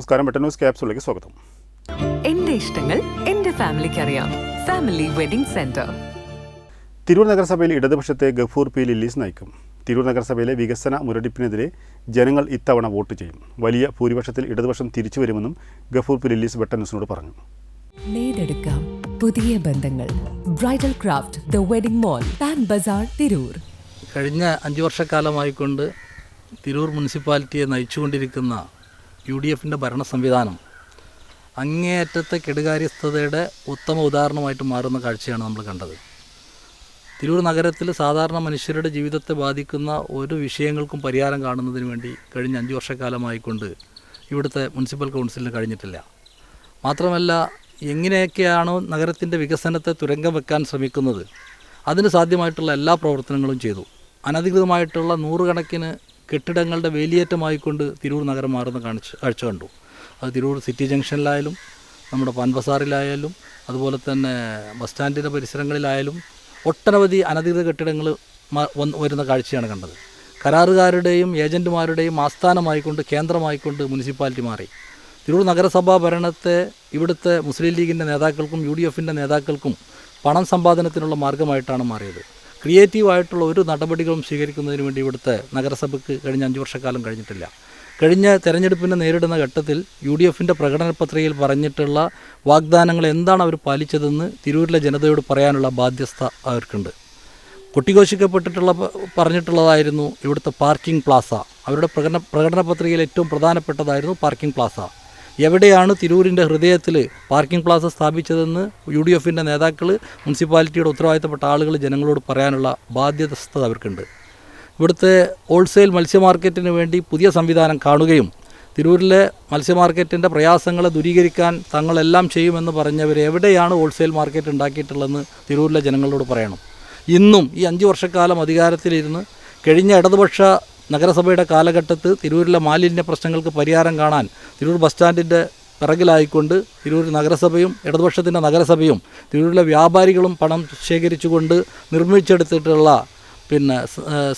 നമസ്കാരം. പെട്ടെന്ന് ന്യൂസ് ക്യാപ്സിലേക്ക് സ്വാഗതം. എന്റെ ഇഷ്ടങ്ങൾ എന്റെ ഫാമിലിക്ക് അറിയാം ഫാമിലി വെഡിംഗ് സെന്റർ തിരൂർ നഗരസഭയിൽ ഇടതുപക്ഷത്തെ ഗഫൂർ പി ലില്ലീസ് നയിക്കും. തിരൂർ നഗരസഭയിലെ വികസന മുരടിപ്പിനെതിരെ ജനങ്ങൾ ഇത്തവണ വോട്ട് ചെയ്യും. വലിയ ഭൂരിപക്ഷത്തിൽ ഇടതുപക്ഷം തിരിച്ചു വരുമെന്നും ഗഫൂർ പി ലില്ലീസ് വെട്ട ന്യൂസിനോട് പറഞ്ഞു. നേടെടുക്കാം പുതിയ ബന്ധങ്ങൾ. Bridal craft the wedding mall Pan Bazar Tirur കഴിഞ്ഞ അഞ്ചു വർഷക്കാലമായിക്കൊണ്ട് തിരൂർ മുനിസിപ്പാലിറ്റിയെ നയിച്ചുകൊണ്ടിരിക്കുന്ന യു ഡി എഫിന്റെ ഭരണ സംവിധാനം. അങ്ങേയറ്റത്തെ കെടുകാര്യസ്ഥതയുടെ ഉത്തമ ഉദാഹരണമായിട്ട് മാറുന്ന കാഴ്ചയാണ് നമ്മൾ കണ്ടത്. തിരൂർ നഗരത്തിൽ സാധാരണ മനുഷ്യരുടെ ജീവിതത്തെ ബാധിക്കുന്ന ഒരു വിഷയങ്ങൾക്കും പരിഹാരം കാണുന്നതിന് വേണ്ടി കഴിഞ്ഞ അഞ്ച് വർഷക്കാലമായിക്കൊണ്ട് ഇവിടുത്തെ മുനിസിപ്പൽ കൗൺസിലിന് കഴിഞ്ഞിട്ടില്ല. മാത്രമല്ല എങ്ങനെയൊക്കെയാണോ നഗരത്തിന്റെ വികസനത്തെ തുരങ്കം വെക്കാൻ ശ്രമിക്കുന്നത് അതിന് സാധ്യമായിട്ടുള്ള എല്ലാ പ്രവർത്തനങ്ങളും ചെയ്തു. അനധികൃതമായിട്ടുള്ള നൂറുകണക്കിന് കെട്ടിടങ്ങളുടെ വേലിയേറ്റമായിക്കൊണ്ട് തിരൂർ നഗരം മാറുന്ന കാണിച്ച് കാഴ്ച കണ്ടു. അത് തിരൂർ സിറ്റി ജംഗ്ഷനിലായാലും നമ്മുടെ പൻബസാറിലായാലും അതുപോലെ തന്നെ ബസ് സ്റ്റാൻഡിന്റെ പരിസരങ്ങളിലായാലും ഒട്ടനവധി അനധികൃത കെട്ടിടങ്ങൾ വരുന്ന കാഴ്ചയാണ് കണ്ടത്. കരാറുകാരുടെയും ഏജന്റുമാരുടെയും ആസ്ഥാനമായിക്കൊണ്ട് കേന്ദ്രമായിക്കൊണ്ട് മുനിസിപ്പാലിറ്റി മാറി. തിരൂർ നഗരസഭാ ഭരണത്തെ ഇവിടുത്തെ മുസ്ലിം ലീഗിന്റെ നേതാക്കൾക്കും യു ഡി എഫിന്റെ നേതാക്കൾക്കും പണം സമ്പാദനത്തിനുള്ള മാർഗമായിട്ടാണ് മാറിയത്. ക്രിയേറ്റീവായിട്ടുള്ള ഒരു നടപടികളും സ്വീകരിക്കുന്നതിന് വേണ്ടി ഇവിടുത്തെ നഗരസഭയ്ക്ക് കഴിഞ്ഞ അഞ്ച് വർഷക്കാലം കഴിഞ്ഞിട്ടില്ല. കഴിഞ്ഞ തെരഞ്ഞെടുപ്പിനെ നേരിടുന്ന ഘട്ടത്തിൽ യു ഡി എഫിന്റെ പ്രകടന പത്രികയിൽ പറഞ്ഞിട്ടുള്ള വാഗ്ദാനങ്ങൾ എന്താണ് അവർ പാലിച്ചതെന്ന് തിരൂരിലെ ജനതയോട് പറയാനുള്ള ബാധ്യസ്ഥ അവർക്കുണ്ട്. കൊട്ടിഘോഷിക്കപ്പെട്ടിട്ടുള്ള പറഞ്ഞിട്ടുള്ളതായിരുന്നു ഇവിടുത്തെ പാർക്കിംഗ് പ്ലാസ. അവരുടെ പ്രകടന പ്രകടന പത്രികയിൽ ഏറ്റവും പ്രധാനപ്പെട്ടതായിരുന്നു പാർക്കിംഗ് പ്ലാസ. എവിടെയാണ് തിരൂരിന്റെ ഹൃദയത്തിൽ പാർക്കിംഗ് പ്ലാസ സ്ഥാപിച്ചതെന്ന് യു ഡി എഫിന്റെ നേതാക്കൾ മുനിസിപ്പാലിറ്റിയുടെ ഉത്തരവാദിത്തപ്പെട്ട ആളുകൾ ജനങ്ങളോട് പറയാനുള്ള ബാധ്യതസ്ഥത അവർക്കുണ്ട്. ഇവിടുത്തെ ഹോൾസെയിൽ മത്സ്യ മാർക്കറ്റിന് വേണ്ടി പുതിയ സംവിധാനം കാണുകയും തിരൂരിലെ മത്സ്യ മാർക്കറ്റിന്റെ പ്രയാസങ്ങളെ ദൂരീകരിക്കാൻ തങ്ങളെല്ലാം ചെയ്യുമെന്ന് പറഞ്ഞവർ എവിടെയാണ് ഹോൾസെയിൽ മാർക്കറ്റ് ഉണ്ടാക്കിയിട്ടുള്ളതെന്ന് തിരൂരിലെ ജനങ്ങളോട് പറയണം. ഇന്നും ഈ അഞ്ച് വർഷക്കാലം അധികാരത്തിലിരുന്ന് കഴിഞ്ഞ ഇടതുപക്ഷ നഗരസഭയുടെ കാലഘട്ടത്ത് തിരൂരിലെ മാലിന്യ പ്രശ്നങ്ങൾക്ക് പരിഹാരം കാണാൻ തിരൂർ ബസ് സ്റ്റാൻഡിന്റെ പിറകിലായിക്കൊണ്ട് തിരൂർ നഗരസഭയും ഇടതുപക്ഷത്തിന്റെ നഗരസഭയും തിരൂരിലെ വ്യാപാരികളും പണം ശേഖരിച്ചുകൊണ്ട് നിർമ്മിച്ചെടുത്തിട്ടുള്ള പിന്നെ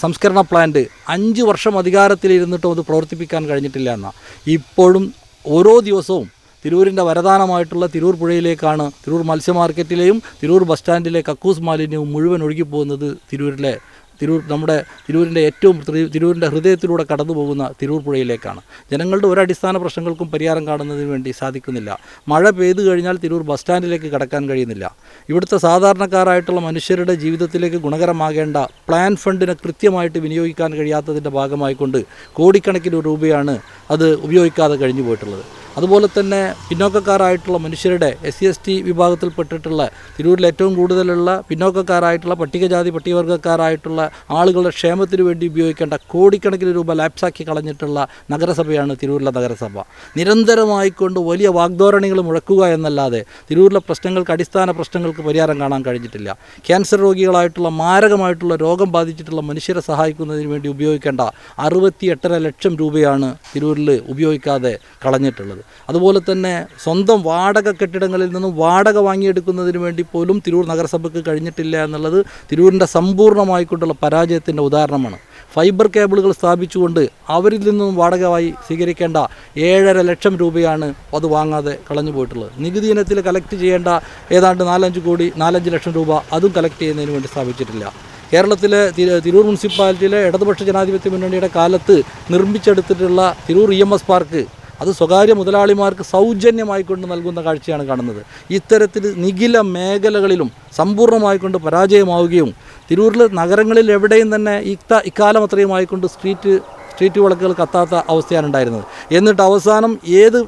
സംസ്കരണ പ്ലാന്റ് അഞ്ച് വർഷം അധികാരത്തിലിരുന്നിട്ടും അത് പ്രവർത്തിപ്പിക്കാൻ കഴിഞ്ഞിട്ടില്ല എന്നാണ് ഇപ്പോഴും ഓരോ ദിവസവും തിരൂരിന്റെ വരദാനമായിട്ടുള്ള തിരൂർ പുഴയിലേക്കാണ് തിരൂർ മത്സ്യ മാർക്കറ്റിലെയും തിരൂർ ബസ് സ്റ്റാൻഡിലെ കക്കൂസ് മാലിന്യവും മുഴുവൻ ഒഴുകിപ്പോകുന്നത് തിരൂരിലെ തിരൂർ നമ്മുടെ തിരൂരിന്റെ ഏറ്റവും ത്രി- തിരൂരിന്റെ ഹൃദയത്തിലൂടെ കടന്നു പോകുന്ന തിരൂർ പുഴയിലേക്കാണ്. ജനങ്ങളുടെ ഒരു അടിസ്ഥാന പ്രശ്നങ്ങൾക്കും പരിഹാരം കാണുന്നതിന് വേണ്ടി സാധിക്കുന്നില്ല. മഴ പെയ്തു കഴിഞ്ഞാൽ തിരൂർ ബസ് സ്റ്റാൻഡിലേക്ക് കടക്കാൻ കഴിയുന്നില്ല. ഇവിടുത്തെ സാധാരണക്കാരായിട്ടുള്ള മനുഷ്യരുടെ ജീവിതത്തിലേക്ക് ഗുണകരമാകേണ്ട പ്ലാൻ ഫണ്ടിനെ കൃത്യമായിട്ട് വിനിയോഗിക്കാൻ കഴിയാത്തതിന്റെ ഭാഗമായിക്കൊണ്ട് കോടിക്കണക്കിന് രൂപയാണ് അത് ഉപയോഗിക്കാതെ കഴിഞ്ഞു പോയിട്ടുള്ളത് അതുപോലെ തന്നെ പിന്നോക്കക്കാരായിട്ടുള്ള മനുഷ്യരുടെ എസ് സി എസ് ടി വിഭാഗത്തിൽപ്പെട്ടിട്ടുള്ള തിരൂരിൽ ഏറ്റവും കൂടുതലുള്ള പിന്നോക്കക്കാരായിട്ടുള്ള പട്ടികജാതി പട്ടികവർഗക്കാരായിട്ടുള്ള ആളുകളുടെ ക്ഷേമത്തിന് വേണ്ടി ഉപയോഗിക്കേണ്ട കോടിക്കണക്കിന് രൂപ ലാപ്സാക്കി കളഞ്ഞിട്ടുള്ള നഗരസഭയാണ് തിരൂരിലെ നഗരസഭ. നിരന്തരമായിക്കൊണ്ട് വലിയ വാഗ്ദോരണികൾ മുഴക്കുക എന്നല്ലാതെ തിരൂരിലെ പ്രശ്നങ്ങൾക്ക് അടിസ്ഥാന പ്രശ്നങ്ങൾക്ക് പരിഹാരം കാണാൻ കഴിഞ്ഞിട്ടില്ല. ക്യാൻസർ രോഗികളായിട്ടുള്ള മാരകമായിട്ടുള്ള രോഗം ബാധിച്ചിട്ടുള്ള മനുഷ്യരെ സഹായിക്കുന്നതിന് വേണ്ടി ഉപയോഗിക്കേണ്ട അറുപത്തി ലക്ഷം രൂപയാണ് തിരൂരിൽ ഉപയോഗിക്കാതെ കളഞ്ഞിട്ടുള്ളത്. അതുപോലെ തന്നെ സ്വന്തം വാടക കെട്ടിടങ്ങളിൽ നിന്നും വാടക വാങ്ങിയെടുക്കുന്നതിന് വേണ്ടി പോലും തിരൂർ നഗരസഭയ്ക്ക് കഴിഞ്ഞിട്ടില്ല എന്നുള്ളത് തിരൂരിന്റെ സമ്പൂർണമായിക്കൊണ്ടുള്ള പരാജയത്തിന്റെ ഉദാഹരണമാണ്. ഫൈബർ കേബിളുകൾ സ്ഥാപിച്ചുകൊണ്ട് അവരിൽ നിന്നും വാടകയായി സ്വീകരിക്കേണ്ട ഏഴര ലക്ഷം രൂപയാണ് അത് വാങ്ങാതെ കളഞ്ഞു പോയിട്ടുള്ളത്. നികുതി ഇനത്തിൽ കളക്ട് ചെയ്യേണ്ട ഏതാണ്ട് നാലഞ്ച് കോടി നാലഞ്ച് ലക്ഷം രൂപ അതും കളക്ട് ചെയ്യുന്നതിന് വേണ്ടി സ്ഥാപിച്ചിട്ടില്ല. കേരളത്തിലെ തിരു- തിരൂർ മുനിസിപ്പാലിറ്റിയിലെ ഇടതുപക്ഷ ജനാധിപത്യ മുന്നണിയുടെ കാലത്ത് നിർമ്മിച്ചെടുത്തിട്ടുള്ള Tirur E M S park അത് സ്വകാര്യ മുതലാളിമാർക്ക് സൗജന്യമായിക്കൊണ്ട് നൽകുന്ന കാഴ്ചയാണ് കാണുന്നത്. ഇത്തരത്തിൽ നിഖില മേഖലകളിലും സമ്പൂർണമായിക്കൊണ്ട് പരാജയമാവുകയും തിരൂരിൽ നഗരങ്ങളിൽ എവിടെയും തന്നെ ഇക്ത ഇക്കാലം അത്രയുമായിക്കൊണ്ട് സ്ട്രീറ്റ് സ്ട്രീറ്റ് വിളക്കുകൾ കത്താത്ത അവസ്ഥയാണ് ഉണ്ടായിരുന്നത്. എന്നിട്ട് അവസാനം ഏത്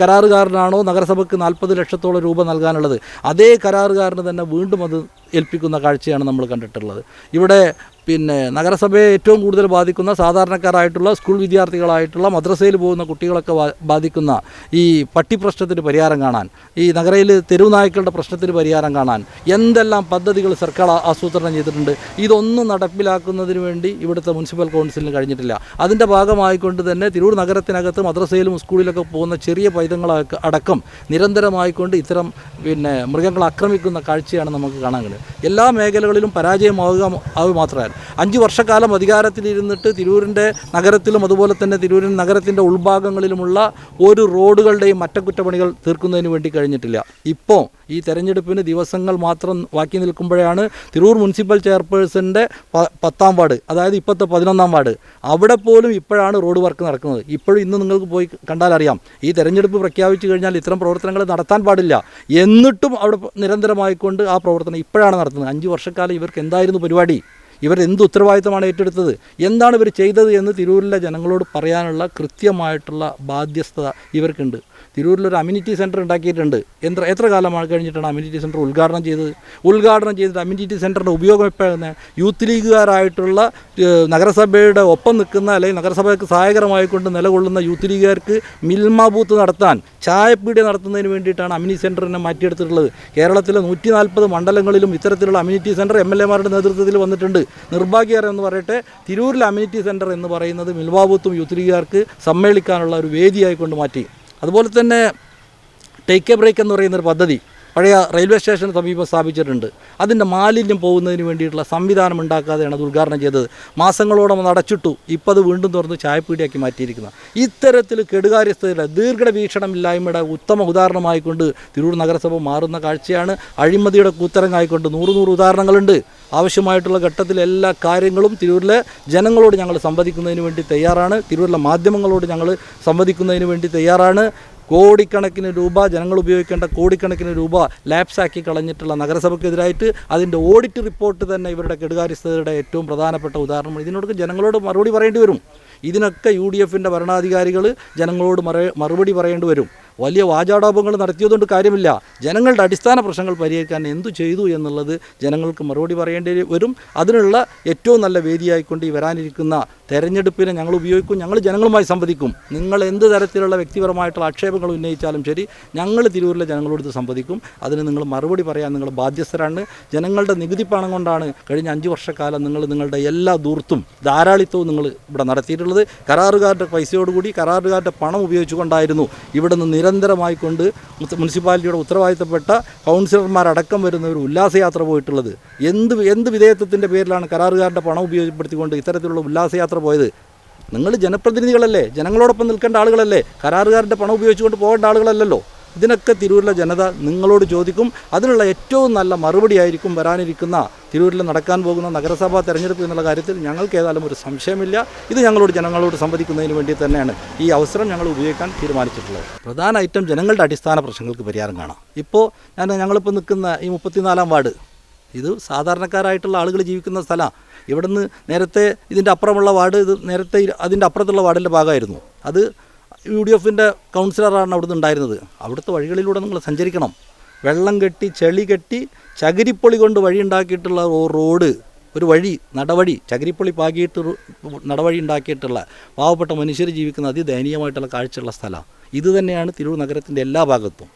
കരാറുകാരനാണോ നഗരസഭയ്ക്ക് നാൽപ്പത് ലക്ഷത്തോളം രൂപ നൽകാനുള്ളത് അതേ കരാറുകാരന് തന്നെ വീണ്ടും അത് ഏൽപ്പിക്കുന്ന കാഴ്ചയാണ് നമ്മൾ കണ്ടിട്ടുള്ളത്. ഇവിടെ പിന്നെ നഗരസഭയെ ഏറ്റവും കൂടുതൽ ബാധിക്കുന്ന സാധാരണക്കാരായിട്ടുള്ള സ്കൂൾ വിദ്യാർത്ഥികളായിട്ടുള്ള മദ്രസയിൽ പോകുന്ന കുട്ടികളൊക്കെ ബാധിക്കുന്ന ഈ പട്ടി പ്രശ്നത്തിന് പരിഹാരം കാണാൻ ഈ നഗരയിൽ തെരുവുനായ്ക്കളുടെ പ്രശ്നത്തിന് പരിഹാരം കാണാൻ എന്തെല്ലാം പദ്ധതികൾ സർക്കാർ ആസൂത്രണം ചെയ്തിട്ടുണ്ട് ഇതൊന്നും നടപ്പിലാക്കുന്നതിന് വേണ്ടി ഇവിടുത്തെ മുനിസിപ്പൽ കൗൺസിലിന് കഴിഞ്ഞിട്ടില്ല. അതിന്റെ ഭാഗമായിക്കൊണ്ട് തന്നെ തിരൂർ നഗരത്തിനകത്ത് മദ്രസയിലും സ്കൂളിലൊക്കെ പോകുന്ന ചെറിയ പൈതങ്ങളൊക്കെ അടക്കം നിരന്തരമായിക്കൊണ്ട് ഇത്തരം പിന്നെ മൃഗങ്ങളെ ആക്രമിക്കുന്ന കാഴ്ചയാണ് നമുക്ക് കാണാൻ കഴിയുന്നത്. എല്ലാ മേഖലകളിലും പരാജയമാവുക അത് മാത്രമല്ല. അഞ്ച് വർഷക്കാലം അധികാരത്തിലിരുന്നിട്ട് തിരൂരിന്റെ നഗരത്തിലും അതുപോലെ തന്നെ തിരൂരിൻ നഗരത്തിന്റെ ഉൾഭാഗങ്ങളിലുമുള്ള ഒരു റോഡുകളുടെയും അറ്റകുറ്റപ്പണികൾ തീർക്കുന്നതിന് വേണ്ടി കഴിഞ്ഞിട്ടില്ല. ഇപ്പോൾ ഈ തെരഞ്ഞെടുപ്പിന് ദിവസങ്ങൾ മാത്രം ബാക്കി നിൽക്കുമ്പോഴാണ് തിരൂർ മുനിസിപ്പൽ ചെയർപേഴ്സന്റെ പത്താം വാർഡ് അതായത് ഇപ്പോഴത്തെ പതിനൊന്നാം വാർഡ്. അവിടെ പോലും ഇപ്പോഴാണ് റോഡ് വർക്ക് നടക്കുന്നത്. ഇപ്പോഴും ഇന്ന് നിങ്ങൾക്ക് പോയി കണ്ടാലറിയാം ഈ തെരഞ്ഞെടുപ്പ് പ്രഖ്യാപിച്ചു കഴിഞ്ഞാൽ ഇത്തരം പ്രവർത്തനങ്ങൾ നടത്താൻ പാടില്ല. എന്നിട്ടും അവിടെ നിരന്തരമായിക്കൊണ്ട് ആ പ്രവർത്തനം ഇപ്പോഴാണ് നടത്തുന്നത്. അഞ്ച് വർഷക്കാലം ഇവർക്ക് എന്തായിരുന്നു പരിപാടി? ഇവർ എന്ത് ഉത്തരവാദിത്തമാണ് ഏറ്റെടുത്തത്? എന്താണ് ഇവർ ചെയ്തത് എന്ന് തിരൂരിലെ ജനങ്ങളോട് പറയാനുള്ള കൃത്യമായിട്ടുള്ള ബാധ്യസ്ഥത ഇവർക്കുണ്ട്. തിരൂരിലൊരു അമ്യൂണിറ്റി സെന്റർ ഉണ്ടാക്കിയിട്ടുണ്ട്. എത്ര എത്ര കാലമാണ് കഴിഞ്ഞിട്ടാണ് അമ്യൂണിറ്റി സെന്റർ ഉദ്ഘാടനം ചെയ്തത്? ഉദ്ഘാടനം ചെയ്തിട്ട് അമ്യൂണിറ്റി സെന്ററിന്റെ ഉപയോഗം എപ്പോഴാണ് യൂത്ത് ലീഗുകാരായിട്ടുള്ള നഗരസഭയുടെ ഒപ്പം നിൽക്കുന്ന അല്ലെങ്കിൽ നഗരസഭയ്ക്ക് സഹായകരമായിക്കൊണ്ട് നിലകൊള്ളുന്ന യൂത്ത് ലീഗുകാർക്ക് മിൽമ ബൂത്ത് നടത്താൻ ചായപ്പീടിക നടത്തുന്നതിന് വേണ്ടിയിട്ടാണ് അമ്യൂണിറ്റി സെന്ററിനെ മാറ്റിയെടുത്തിട്ടുള്ളത്. കേരളത്തിലെ നൂറ്റി നാൽപ്പത് മണ്ഡലങ്ങളിലും ഇത്തരത്തിലുള്ള അമ്യൂണിറ്റി സെന്റർ എം എൽ എമാരുടെ നേതൃത്വത്തിൽ വന്നിട്ടുണ്ട്. നിർഭാഗ്യകരം എന്ന് പറയട്ടെ തിരൂരിലെ അമ്യൂണിറ്റി സെന്റർ എന്ന് പറയുന്നത് മിൽമ ബൂത്തും യൂത്ത് ലീഗുകാർക്ക് സമ്മേളിക്കാനുള്ള ഒരു വേദിയായിക്കൊണ്ട് മാറ്റി. അതുപോലെ തന്നെ ടേക്ക് എ ബ്രേക്ക് എന്ന് പറയുന്നൊരു പദ്ധതി പഴയ റെയിൽവേ സ്റ്റേഷന് സമീപം സ്ഥാപിച്ചിട്ടുണ്ട്. അതിന്റെ മാലിന്യം പോകുന്നതിന് വേണ്ടിയിട്ടുള്ള സംവിധാനം ഉണ്ടാക്കാതെയാണ് അത് ഉദ്ഘാടനം ചെയ്തത്. മാസങ്ങളോളം അത് അടച്ചിട്ടു. ഇപ്പോൾ അത് വീണ്ടും തുറന്ന് ചായപ്പീടിയാക്കി മാറ്റിയിരിക്കുന്നത് ഇത്തരത്തിൽ കെടുകാര്യസ്ഥതയുടെ ദീർഘട വീക്ഷണമില്ലായ്മയുടെ ഉത്തമ ഉദാഹരണമായിക്കൊണ്ട് തിരൂർ നഗരസഭ മാറുന്ന കാഴ്ചയാണ്. അഴിമതിയുടെ കൂത്തരങ്ങായിക്കൊണ്ട് നൂറ് നൂറ് ഉദാഹരണങ്ങളുണ്ട്. ആവശ്യമായിട്ടുള്ള ഘട്ടത്തിൽ എല്ലാ കാര്യങ്ങളും തിരൂരിലെ ജനങ്ങളോട് ഞങ്ങൾ സംവദിക്കുന്നതിന് വേണ്ടി തയ്യാറാണ്. തിരൂരിലെ മാധ്യമങ്ങളോട് ഞങ്ങൾ സംവദിക്കുന്നതിന് വേണ്ടി തയ്യാറാണ്. കോടിക്കണക്കിന് രൂപ ജനങ്ങൾ ഉപയോഗിക്കേണ്ട കോടിക്കണക്കിന് രൂപ ലാപ്സാക്കി കളഞ്ഞിട്ടുള്ള നഗരസഭയ്ക്കെതിരായിട്ട് അതിന്റെ ഓഡിറ്റ് റിപ്പോർട്ട് തന്നെ ഇവരുടെ കെടുകാര്യസ്ഥതയുടെ ഏറ്റവും പ്രധാനപ്പെട്ട ഉദാഹരണം ഇതിനോട് ജനങ്ങളോട് മറുപടി പറയേണ്ടി വരും. ഇതിനൊക്കെ യു ഡി എഫിന്റെ ഭരണാധികാരികൾ ജനങ്ങളോട് മറ മറുപടി പറയേണ്ടി വരും. വലിയ വാചാടോപങ്ങൾ നടത്തിയതുകൊണ്ട് കാര്യമില്ല. ജനങ്ങളുടെ അടിസ്ഥാന പ്രശ്നങ്ങൾ പരിഹരിക്കാൻ എന്തു ചെയ്തു എന്നുള്ളത് ജനങ്ങൾക്ക് മറുപടി പറയേണ്ടി വരും. അതിനുള്ള ഏറ്റവും നല്ല വേദിയായിക്കൊണ്ട് ഈ വരാനിരിക്കുന്ന തെരഞ്ഞെടുപ്പിനെ ഞങ്ങൾ ഉപയോഗിക്കും ഞങ്ങൾ ജനങ്ങളുമായി സംവദിക്കും. നിങ്ങൾ എന്ത് തരത്തിലുള്ള വ്യക്തിപരമായിട്ടുള്ള ആക്ഷേപങ്ങൾ ഉന്നയിച്ചാലും ശരി ഞങ്ങൾ തിരൂരിലെ ജനങ്ങളോട് സംവദിക്കും. അതിന് നിങ്ങൾ മറുപടി പറയാൻ നിങ്ങൾ ബാധ്യസ്ഥരാണ്. ജനങ്ങളുടെ നികുതി പണം കൊണ്ടാണ് കഴിഞ്ഞ അഞ്ച് വർഷക്കാലം നിങ്ങൾ നിങ്ങളുടെ എല്ലാ ദൂർത്തും ധാരാളിത്തവും നിങ്ങൾ ഇവിടെ നടത്തിയിട്ടുള്ളത്. കരാറുകാരുടെ പൈസയോടുകൂടി കരാറുകാരുടെ പണം ഉപയോഗിച്ചുകൊണ്ടായിരുന്നു ഇവിടെ നിന്ന് നിരന്തരമായി കൊണ്ട് മുനിസിപ്പാലിറ്റിയുടെ ഉത്തരവാദിത്തപ്പെട്ട കൗൺസിലർമാരടക്കം വരുന്ന ഒരു ഉല്ലാസയാത്ര പോയിട്ടുള്ളത്. എന്ത് എന്ത് വിധേയത്വത്തിന്റെ പേരിലാണ് കരാറുകാരുടെ പണം ഉപയോഗപ്പെടുത്തിക്കൊണ്ട് ഇത്തരത്തിലുള്ള ഉല്ലാസയാത്ര പോയത്. നിങ്ങൾ ജനപ്രതിനിധികളല്ലേ? ജനങ്ങളോടൊപ്പം നിൽക്കേണ്ട ആളുകളല്ലേ? കരാറുകാരുടെ പണം ഉപയോഗിച്ചുകൊണ്ട് പോകേണ്ട ആളുകളല്ലല്ലോ? ഇതിനൊക്കെ തിരൂരിലെ ജനത നിങ്ങളോട് ചോദിക്കും. അതിനുള്ള ഏറ്റവും നല്ല മറുപടി ആയിരിക്കും വരാനിരിക്കുന്ന തിരൂരിൽ നടക്കാൻ പോകുന്ന നഗരസഭാ തെരഞ്ഞെടുപ്പ് എന്നുള്ള കാര്യത്തിൽ ഞങ്ങൾക്ക് ഏതായാലും ഒരു സംശയമില്ല. ഇത് ഞങ്ങളോട് ജനങ്ങളോട് സംവദിക്കുന്നതിന് വേണ്ടി തന്നെയാണ് ഈ അവസരം ഞങ്ങൾ ഉപയോഗിക്കാൻ തീരുമാനിച്ചിട്ടുള്ളത്. പ്രധാന ഐറ്റം ജനങ്ങളുടെ അടിസ്ഥാന പ്രശ്നങ്ങൾക്ക് പരിഹാരം കാണാം. ഇപ്പോൾ ഞാൻ ഞങ്ങളിപ്പോൾ നിൽക്കുന്ന ഈ മുപ്പത്തിനാലാം വാർഡ് ഇത് സാധാരണക്കാരായിട്ടുള്ള ആളുകൾ ജീവിക്കുന്ന സ്ഥലമാണ് ഇവിടുന്ന് നേരത്തെ ഇതിന്റെ അപ്പുറമുള്ള വാർഡ് ഇത് നേരത്തെ അതിന്റെ അപ്പുറത്തുള്ള വാർഡിന്റെ ഭാഗമായിരുന്നു. അത് യു ഡി എഫിന്റെ കൗൺസിലറാണ് അവിടുന്ന് ഉണ്ടായിരുന്നത്. അവിടുത്തെ വഴികളിലൂടെ നിങ്ങൾ സഞ്ചരിക്കണം. വെള്ളം കെട്ടി ചെളി കെട്ടി ചകിരിപ്പൊളി കൊണ്ട് വഴി ഉണ്ടാക്കിയിട്ടുള്ള റോഡ് ഒരു വഴി നടവഴി ചകിരിപ്പൊളി പാകിയിട്ട് നടവഴി ഉണ്ടാക്കിയിട്ടുള്ള പാവപ്പെട്ട മനുഷ്യർ ജീവിക്കുന്ന അതിദയനീയമായിട്ടുള്ള കാഴ്ചയുള്ള സ്ഥലമാണ് ഇത് തന്നെയാണ് തിരൂർ നഗരത്തിന്റെ എല്ലാ ഭാഗത്തും.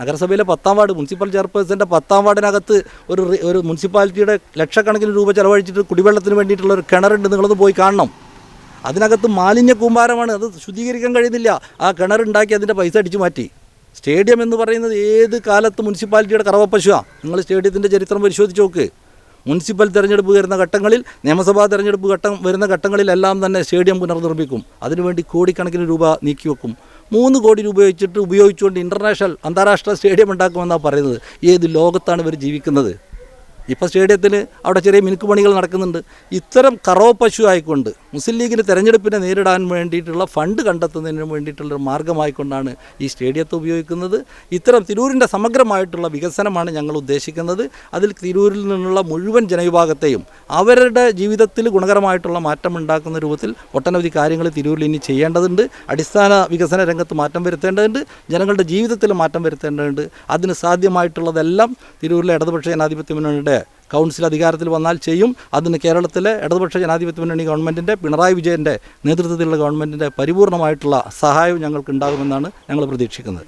നഗരസഭയിലെ പത്താം വാർഡ് മുനിസിപ്പൽ ചെയർപേഴ്സന്റെ പത്താം വാർഡിനകത്ത് ഒരു ഒരു മുനിസിപ്പാലിറ്റിയുടെ ലക്ഷക്കണക്കിന് രൂപ ചെലവഴിച്ചിട്ട് കുടിവെള്ളത്തിന് വേണ്ടിയിട്ടുള്ള ഒരു കിണറുണ്ട്. നിങ്ങളൊന്ന് പോയി കാണണം. അതിനകത്ത് മാലിന്യ കൂമ്പാരമാണ്. അത് ശുദ്ധീകരിക്കാൻ കഴിയുന്നില്ല. ആ കിണറുണ്ടാക്കി അതിന്റെ പൈസ അടിച്ചു മാറ്റി. സ്റ്റേഡിയം എന്ന് പറയുന്നത് ഏത് കാലത്ത് മുനിസിപ്പാലിറ്റിയുടെ കറവപ്പശുവാണ് നിങ്ങൾ സ്റ്റേഡിയത്തിന്റെ ചരിത്രം പരിശോധിച്ച് നോക്ക്. മുനിസിപ്പൽ തെരഞ്ഞെടുപ്പ് വരുന്ന ഘട്ടങ്ങളിൽ നിയമസഭാ തെരഞ്ഞെടുപ്പ് ഘട്ടം വരുന്ന ഘട്ടങ്ങളിലെല്ലാം തന്നെ സ്റ്റേഡിയം പുനർനിർമ്മിക്കും. അതിനുവേണ്ടി കോടിക്കണക്കിന് രൂപ നീക്കിവെക്കും. മൂന്ന് കോടി രൂപ വെച്ചിട്ട് ഉപയോഗിച്ചുകൊണ്ട് ഇന്റർനാഷണൽ അന്താരാഷ്ട്ര സ്റ്റേഡിയം ഉണ്ടാക്കുമെന്നാണ് പറയുന്നത്. ഏത് ലോകത്താണ് ഇവർ ജീവിക്കുന്നത്? ഇപ്പോൾ സ്റ്റേഡിയത്തിൽ അവിടെ ചെറിയ മിനുക്ക് പണികൾ നടക്കുന്നുണ്ട്. ഇത്തരം കറോ പശു ആയിക്കൊണ്ട് മുസ്ലിം ലീഗിന്റെ തെരഞ്ഞെടുപ്പിനെ നേരിടാൻ വേണ്ടിയിട്ടുള്ള ഫണ്ട് കണ്ടെത്തുന്നതിന് വേണ്ടിയിട്ടുള്ള ഒരു മാർഗമായിക്കൊണ്ടാണ് ഈ സ്റ്റേഡിയത്തെ ഉപയോഗിക്കുന്നത്. ഇത്തരം തിരൂരിന്റെ സമഗ്രമായിട്ടുള്ള വികസനമാണ് ഞങ്ങൾ ഉദ്ദേശിക്കുന്നത്. അതിൽ തിരൂരിൽ നിന്നുള്ള മുഴുവൻ ജനവിഭാഗത്തെയും അവരുടെ ജീവിതത്തിൽ ഗുണകരമായിട്ടുള്ള മാറ്റം ഉണ്ടാക്കുന്ന രൂപത്തിൽ ഒട്ടനവധി കാര്യങ്ങൾ തിരൂരിൽ ഇനി ചെയ്യേണ്ടതുണ്ട്. അടിസ്ഥാന വികസന രംഗത്ത് മാറ്റം വരുത്തേണ്ടതുണ്ട്. ജനങ്ങളുടെ ജീവിതത്തിൽ മാറ്റം വരുത്തേണ്ടതുണ്ട്. അതിന് സാധ്യമായിട്ടുള്ളതെല്ലാം തിരൂരിലെ ഇടതുപക്ഷ ജനാധിപത്യ മുന്നണിയുടെ കൗൺസിൽ അധികാരത്തിൽ വന്നാൽ ചെയ്യും. അതിന് കേരളത്തിലെ ഇടതുപക്ഷ ജനാധിപത്യ മുന്നണി ഗവൺമെന്റിന്റെ പിണറായി വിജയന്റെ നേതൃത്വത്തിലുള്ള ഗവൺമെന്റിന്റെ പരിപൂർണമായിട്ടുള്ള സഹായവും ഞങ്ങൾക്ക് ഉണ്ടാകുമെന്നാണ് ഞങ്ങൾ പ്രതീക്ഷിക്കുന്നത്.